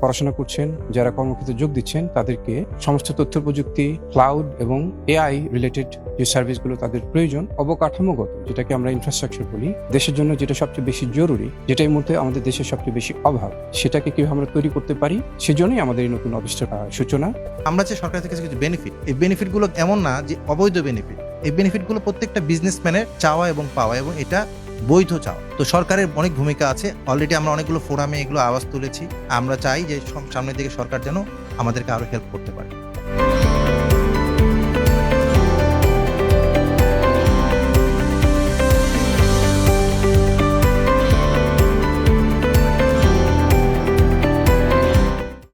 পড়াশোনা করছেন, যারা কর্মক্ষেত্রে যোগ দিচ্ছেন, তাদেরকে সমস্ত তথ্য প্রযুক্তি ক্লাউড এবং এআই রিলেটেড যে সার্ভিসগুলো তাদের প্রয়োজন, অবকাঠামোগত, যেটাকে আমরা ইনফ্রাস্ট্রাকচার বলি, দেশের জন্য যেটা সবচেয়ে বেশি জরুরি, যেটা এই মুহূর্তে আমাদের দেশের সবচেয়ে বেশি অভাব, সেটাকে কীভাবে আমরা তৈরি করতে পারি, সেজন্যই আমাদের এই নতুন অফিসটার সূচনা। আমরা যে সরকার থেকে কিছু বেনিফিট এই বেনিফিটগুলো এমন না যে অবৈধ বেনিফিট এই বেনিফিটগুলো প্রত্যেকটা বিজনেসম্যানের চাওয়া এবং পাওয়া, এবং এটা বৈধ চাও। তো সরকারের অনেক ভূমিকা আছে। অলরেডি আমরা অনেকগুলো ফোরামে এগুলো আওয়াজ তুলেছি। আমরা চাই যে সম- সামনের দিকে সরকার যেন আমাদেরকে আরও হেল্প করতে পারে।